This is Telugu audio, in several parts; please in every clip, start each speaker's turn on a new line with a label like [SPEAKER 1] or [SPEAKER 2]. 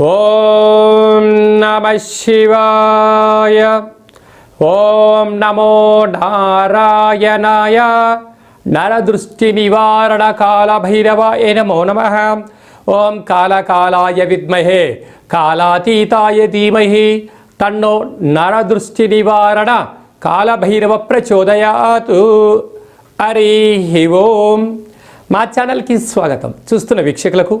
[SPEAKER 1] ఓం నమ శివాయ. ఓం నమో నారాయణాయ. నరదృష్టి నివారణ కాల భైరవాయ నమో నమ. ఓం కాలకాలాయ విద్మహే కాలాతీతాయ ధీమహి. తన్నో నరదృష్టి నివారణ కాలభైరవ ప్రచోదయాతు. హరి ఓం. మా ఛానల్కి స్వాగతం. చూస్తున్న వీక్షకులకు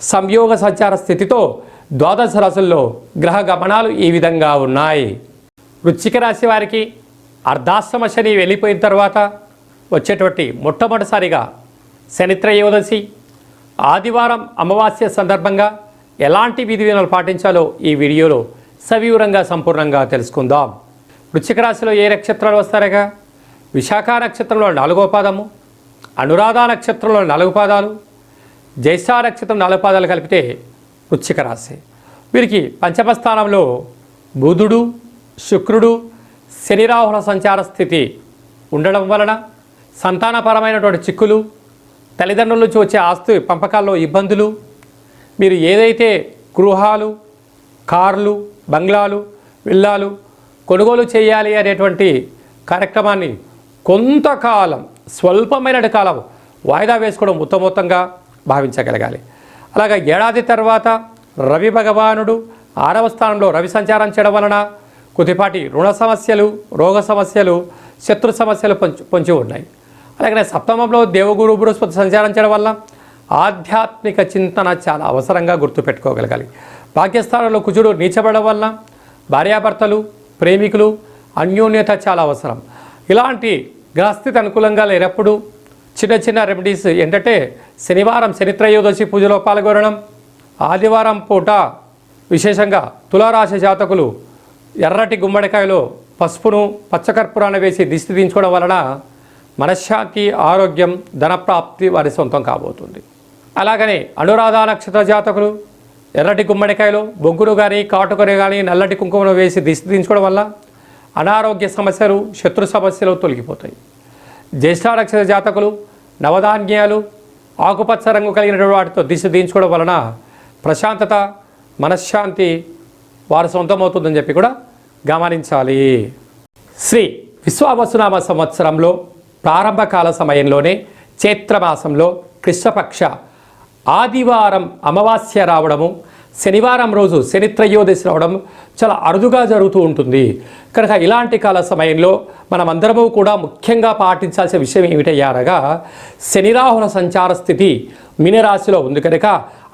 [SPEAKER 1] సంయోగ సంచార స్థితితో ద్వాదశ రాశుల్లో గ్రహ గమనాలు ఈ విధంగా ఉన్నాయి. వృశ్చిక రాశి వారికి అర్ధాశ్రమ శని వెళ్ళిపోయిన తర్వాత వచ్చేటువంటి మొట్టమొదటిసారిగా శనిత్రయోదశి ఆదివారం అమావాస్య సందర్భంగా ఎలాంటి విధి విధానాలు పాటించాలో ఈ వీడియోలో సవివరంగా సంపూర్ణంగా తెలుసుకుందాం. వృశ్చిక రాశిలో ఏ నక్షత్రాలు వస్తారగా? విశాఖ నక్షత్రంలో నాలుగో పాదము అనురాధ నక్షత్రంలో నాలుగు పాదాలు జైసారక్షితం నక్షత్రం నాలుగు పాదాలు కలిపితే వృశ్చిక రాశి. వీరికి పంచమ స్థానంలో బుధుడు శుక్రుడు శనిరాహుల సంచార స్థితి ఉండడం వలన సంతానపరమైనటువంటి చిక్కులు తల్లిదండ్రుల నుంచి వచ్చే ఆస్తి పంపకాల్లో ఇబ్బందులు మీరు ఏదైతే గృహాలు కార్లు బంగ్లాలు విల్లాలు కొనుగోలు చేయాలి అనేటువంటి కార్యక్రమాన్ని కొంతకాలం స్వల్పమైన కాలం వాయిదా వేసుకోవడం ఉత్తమోత్తంగా భావించగలగాలి. అలాగే ఏడాది తర్వాత రవి భగవానుడు ఆరవ స్థానంలో రవి సంచారం చేయడం వలన కొద్దిపాటి రుణ సమస్యలు రోగ సమస్యలు శత్రు సమస్యలు పొంచి పొంచి ఉన్నాయి. అలాగే సప్తమంలో దేవగురు బృహస్పతి సంచారం చేయడం వల్ల ఆధ్యాత్మిక చింతన చాలా అవసరంగా గుర్తుపెట్టుకోగలగాలి. భాగ్యస్థానంలో కుజుడు నీచబడడం వల్ల భార్యాభర్తలు ప్రేమికులు అన్యోన్యత చాలా అవసరం. ఇలాంటి గ్రహస్థితి అనుకూలంగా లేనప్పుడు చిన్న చిన్న రెమెడీస్ ఏంటంటే శనివారం శనిత్రయోదశి పూజలో పాల్గొనడం ఆదివారం పూట విశేషంగా తులారాశి జాతకులు ఎర్రటి గుమ్మడికాయలో పసుపును పచ్చకర్పూరాన్ని వేసి దిష్టి దించుకోవడం వలన మనశ్శాంతి ఆరోగ్యం ధనప్రాప్తి వారి సొంతం కాబోతుంది. అలాగనే అనురాధ నక్షత్ర జాతకులు ఎర్రటి గుమ్మడికాయలో బొగ్గును కానీ కాటుకొని కానీ నల్లటి కుంకుమను వేసి దిష్టి దించుకోవడం వల్ల అనారోగ్య సమస్యలు శత్రు సమస్యలు తొలగిపోతాయి. జ్యేష్ఠ జాతకులు నవధాన్యాలు ఆకుపచ్చ రంగు కలిగినటువంటి వాటితో దిశ దించుకోవడం వలన ప్రశాంతత మనశ్శాంతి వారు సొంతమవుతుందని చెప్పి కూడా గమనించాలి. శ్రీ విశ్వావసునామ సంవత్సరంలో ప్రారంభకాల సమయంలోనే చైత్రమాసంలో కృష్ణపక్ష ఆదివారం అమావాస్య రావడము శనివారం రోజు శనిత్రయోదశి రావడం చాలా అరుదుగా జరుగుతూ ఉంటుంది. కనుక ఇలాంటి కాల సమయంలో మనమందరము కూడా ముఖ్యంగా పాటించాల్సిన విషయం ఏమిటయ్యారగా శనిరాహుల సంచార స్థితి మీనరాశిలో ఉంది కనుక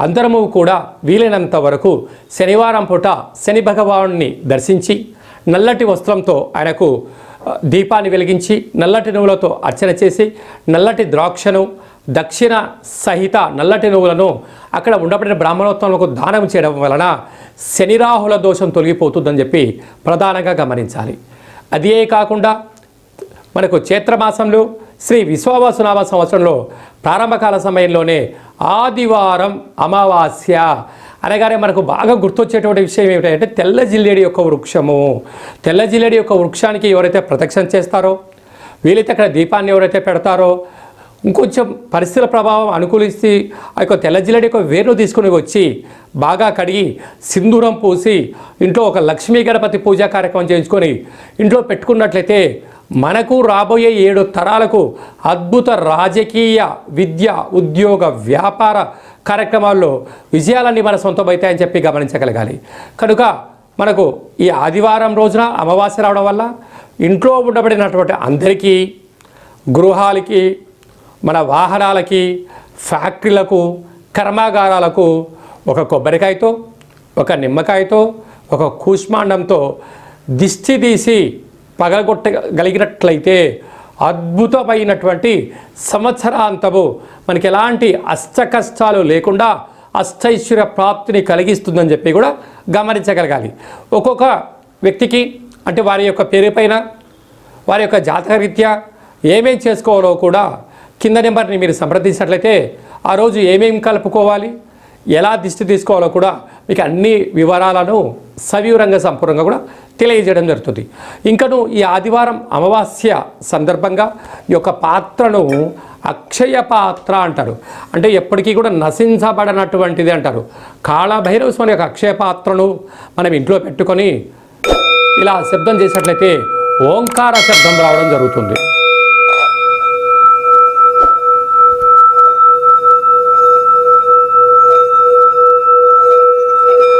[SPEAKER 1] అందరము కూడా వీలైనంత వరకు శనివారం పూట శని భగవానుని దర్శించి నల్లటి వస్త్రంతో ఆయనకు దీపాన్ని వెలిగించి నల్లటి నువ్వులతో అర్చన చేసి నల్లటి ద్రాక్షను దక్షిణ సహిత నల్లటి నువ్వులను అక్కడ ఉండబడిన బ్రాహ్మణోత్తములకు దానం చేయడం వలన శనిరాహుల దోషం తొలగిపోతుందని చెప్పి ప్రధానంగా గమనించాలి. అదే కాకుండా మనకు చైత్రమాసంలో శ్రీ విశ్వావసునామ సంవత్సరంలో ప్రారంభకాల సమయంలోనే ఆదివారం అమావాస్య. అనగానే మనకు బాగా గుర్తొచ్చేటువంటి విషయం ఏమిటంటే తెల్ల జిల్లేడి యొక్క వృక్షము. తెల్ల జిల్లేడి యొక్క వృక్షానికి ఎవరైతే ప్రదక్షిణ చేస్తారో వీలైతే అక్కడ దీపాన్ని ఎవరైతే పెడతారో ఇంకొంచెం పరిస్థితుల ప్రభావం అనుకూలిస్తే ఆ యొక్క తెల్లజిల్లడి యొక్క వేరును తీసుకుని వచ్చి బాగా కడిగి సింధూరం పూసి ఇంట్లో ఒక లక్ష్మీ గణపతి పూజా కార్యక్రమం చేయించుకొని ఇంట్లో పెట్టుకున్నట్లయితే మనకు రాబోయే ఏడు తరాలకు అద్భుత రాజకీయ విద్య ఉద్యోగ వ్యాపార కార్యక్రమాల్లో విజయాలన్నీ మన సొంతమవుతాయని చెప్పి గమనించగలగాలి. కనుక మనకు ఈ ఆదివారం రోజున అమావాస్య రావడం వల్ల ఇంట్లో ఉండబడినటువంటి అందరికీ గృహాలకి మన వాహనాలకి ఫ్యాక్టరీలకు కర్మాగారాలకు ఒక కొబ్బరికాయతో ఒక నిమ్మకాయతో ఒక కూష్మాండంతో దిష్టి తీసి పగలగొట్టగలిగినట్లయితే అద్భుతమైనటువంటి సంవత్సరాంతము మనకి ఎలాంటి అష్ట కష్టాలు లేకుండా అష్టైశ్వర్య ప్రాప్తిని కలిగిస్తుందని చెప్పి కూడా గమనించగలగాలి. ఒక్కొక్క వ్యక్తికి అంటే వారి యొక్క పేరు పైన వారి యొక్క జాతకరీత్యా ఏమేం చేసుకోవాలో కూడా కింద నెంబర్ని మీరు సంప్రదించినట్లయితే ఆ రోజు ఏమేం కలుపుకోవాలి ఎలా దిష్టి తీసుకోవాలో కూడా మీకు అన్ని వివరాలను సవివరంగా సంపూర్ణంగా కూడా తెలియజేయడం జరుగుతుంది. ఇంకను ఈ ఆదివారం అమావాస్య సందర్భంగా ఈ యొక్క పాత్రను అక్షయ పాత్ర అంటారు. అంటే ఎప్పటికీ కూడా నశించబడనటువంటిది అంటారు. కాళభైరవ స్వామి యొక్క అక్షయ పాత్రను మనం ఇంట్లో పెట్టుకొని ఇలా శబ్దం చేసినట్లయితే ఓంకార శబ్దం రావడం జరుగుతుంది.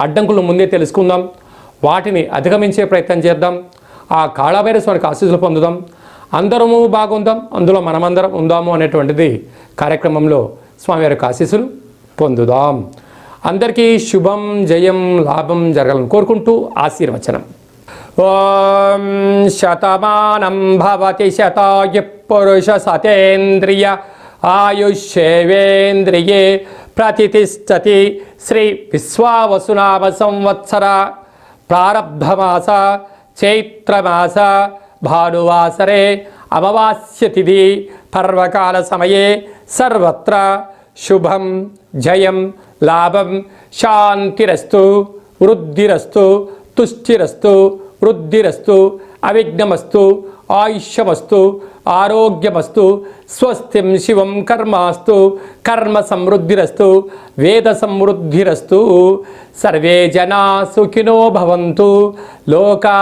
[SPEAKER 1] అడ్డంకులు ముందే తెలుసుకుందాం. వాటిని అధిగమించే ప్రయత్నం చేద్దాం. ఆ కాళభైరస్వానికి ఆశీస్సులు పొందుదాం. అందరము బాగుందాం. అందులో మనమందరం ఉందాము అనేటువంటిది కార్యక్రమంలో స్వామివారి ఆశీస్సులు పొందుదాం. అందరికీ శుభం జయం లాభం జరగాలని కోరుకుంటూ ఆశీర్వచనం. ఓం శతమానం భవతి శతాయు పురుష సతేంద్రియ ఆయుష్యేవేంద్రియే ప్రతిష్టతి శ్రీ విశ్వావసునామ సంవత్సర ప్రారబ్ధమాస చైత్రమాస భానువాసరే అమవాస్యతిథి పర్వకాల సమయే సర్వత్ర. శుభం జయం లాభం శాంతిరస్తు వృద్ధిరస్తు తుష్టిరస్తు వృద్ధిరస్తు అవిఘ్నమస్తు ఆయుష్యమస్తు ఆరోగ్యమస్తు స్వస్తిం శివం కర్మాస్తు కర్మ సమృద్ధిరస్తు వేద సమృద్ధిరస్తు. సర్వే జనా సుఖినో భవంతు లోకా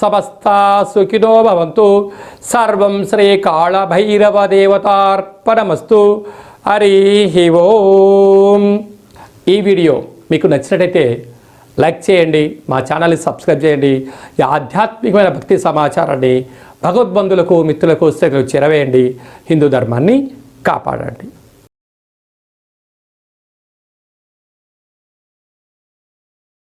[SPEAKER 1] సమస్త సుఖినో భవంతు. సర్వం శ్రీ కాళభైరవ దేవతార్పణమస్తు హరి ఓం. ఈ వీడియో మీకు నచ్చినట్టయితే లైక్ చేయండి మా ఛానల్ని సబ్స్క్రైబ్ చేయండి. ఈ ఆధ్యాత్మికమైన భక్తి సమాచారాన్ని భగవద్బంధులకు మిత్రులకు స్త్రీలకు చెరవేయండి హిందూ ధర్మాన్ని కాపాడండి.